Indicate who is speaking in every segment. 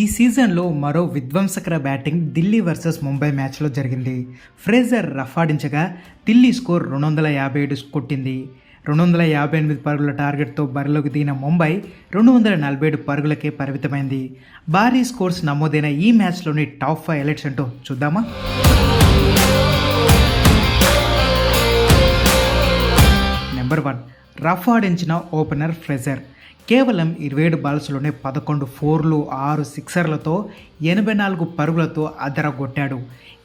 Speaker 1: ఈ సీజన్లో మరో విధ్వంసకర బ్యాటింగ్ ఢిల్లీ వర్సెస్ ముంబై మ్యాచ్లో జరిగింది. ఫ్రేజర్ రఫాడించగా ఢిల్లీ స్కోర్ రెండు వందల యాభై ఏడు కొట్టింది. రెండు వందల యాభై ఎనిమిది పరుగుల టార్గెట్తో బరిలోకి దిగిన ముంబై రెండు వందల నలభై ఏడు పరుగులకే పరిమితమైంది. భారీ స్కోర్స్ నమోదైన ఈ మ్యాచ్లోని టాప్ ఫైవ్ ఎలెట్స్ అంటూ చూద్దామా? నెంబర్ వన్ రఫాడించిన ఓపెనర్ ఫ్రెజర్. కేవలం ఇరవై ఏడు బాల్స్లోనే పదకొండు ఫోర్లు ఆరు సిక్సర్లతో ఎనభై నాలుగు పరుగులతో అదరగొట్టాడు.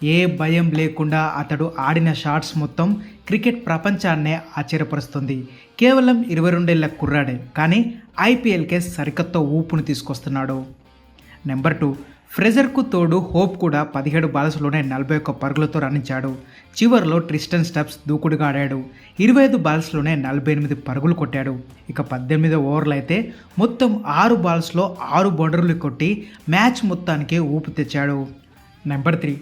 Speaker 1: ఏ భయం లేకుండా అతడు ఆడిన షాట్స్ మొత్తం క్రికెట్ ప్రపంచాన్నే ఆశ్చర్యపరుస్తుంది. కేవలం ఇరవై రెండేళ్ళ కుర్రాడే కానీ ఐపీఎల్కే సరికొత్త ఊపును తీసుకొస్తున్నాడు. నెంబర్ టూ ఫ్రెజర్కు తోడు హోప్ కూడా పదిహేడు బాల్స్లోనే నలభై ఒక్క పరుగులతో రాణించాడు చివరిలో ట్రిస్టన్ స్టెప్స్ దూకుడుగా ఆడాడు. ఇరవై ఐదు బాల్స్లోనే నలభై ఎనిమిది పరుగులు కొట్టాడు. ఇక పద్దెనిమిది ఓవర్లు అయితే మొత్తం ఆరు బాల్స్లో ఆరు బౌండరీలు కొట్టి మ్యాచ్ మొత్తానికి ఊపు తెచ్చాడు. నెంబర్ త్రీ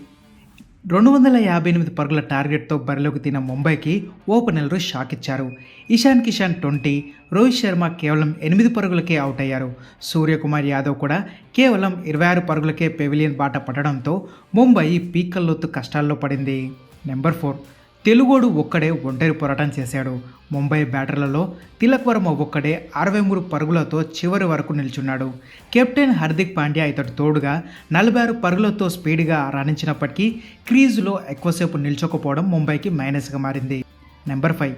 Speaker 1: రెండు వందల యాభై ఎనిమిది పరుగుల టార్గెట్తో బరిలోకి తిన ముంబైకి ఓపెనర్లు షాక్ ఇచ్చారు ఇషాన్ కిషాన్ ట్వంటీ రోహిత్ శర్మ కేవలం ఎనిమిది పరుగులకే అవుట్ అయ్యారు సూర్యకుమార్ యాదవ్ కూడా కేవలం ఇరవై ఆరు పరుగులకే పెవిలియన్ బాట పట్టడంతో ముంబై పీకల్లోతు కష్టాల్లో పడింది. నెంబర్ ఫోర్ తెలుగోడు ఒక్కడే ఒంటరి పోరాటం చేశాడు. ముంబై బ్యాటర్లలో తిలక్ వర్మ ఒక్కడే అరవై మూడు పరుగులతో చివరి వరకు నిల్చున్నాడు. కెప్టెన్ హార్దిక్ పాండ్యా ఇతడు తోడుగా నలభై ఆరు పరుగులతో స్పీడ్గా రాణించినప్పటికీ క్రీజులో ఎక్కువసేపు నిల్చోకపోవడం ముంబైకి మైనస్గా మారింది. Number five.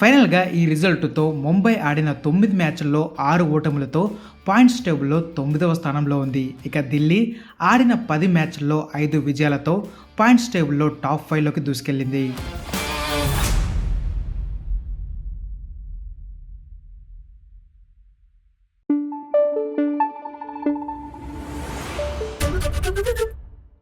Speaker 1: ఫైనల్గా ఈ రిజల్ట్తో ముంబై ఆడిన తొమ్మిది మ్యాచ్ల్లో ఆరు ఓటములతో పాయింట్స్ టేబుల్లో తొమ్మిదవ స్థానంలో ఉంది. ఇక ఢిల్లీ ఆడిన పది మ్యాచ్ల్లో ఐదు విజయాలతో పాయింట్స్ టేబుల్లో టాప్ ఫైవ్లోకి దూసుకెళ్ళింది.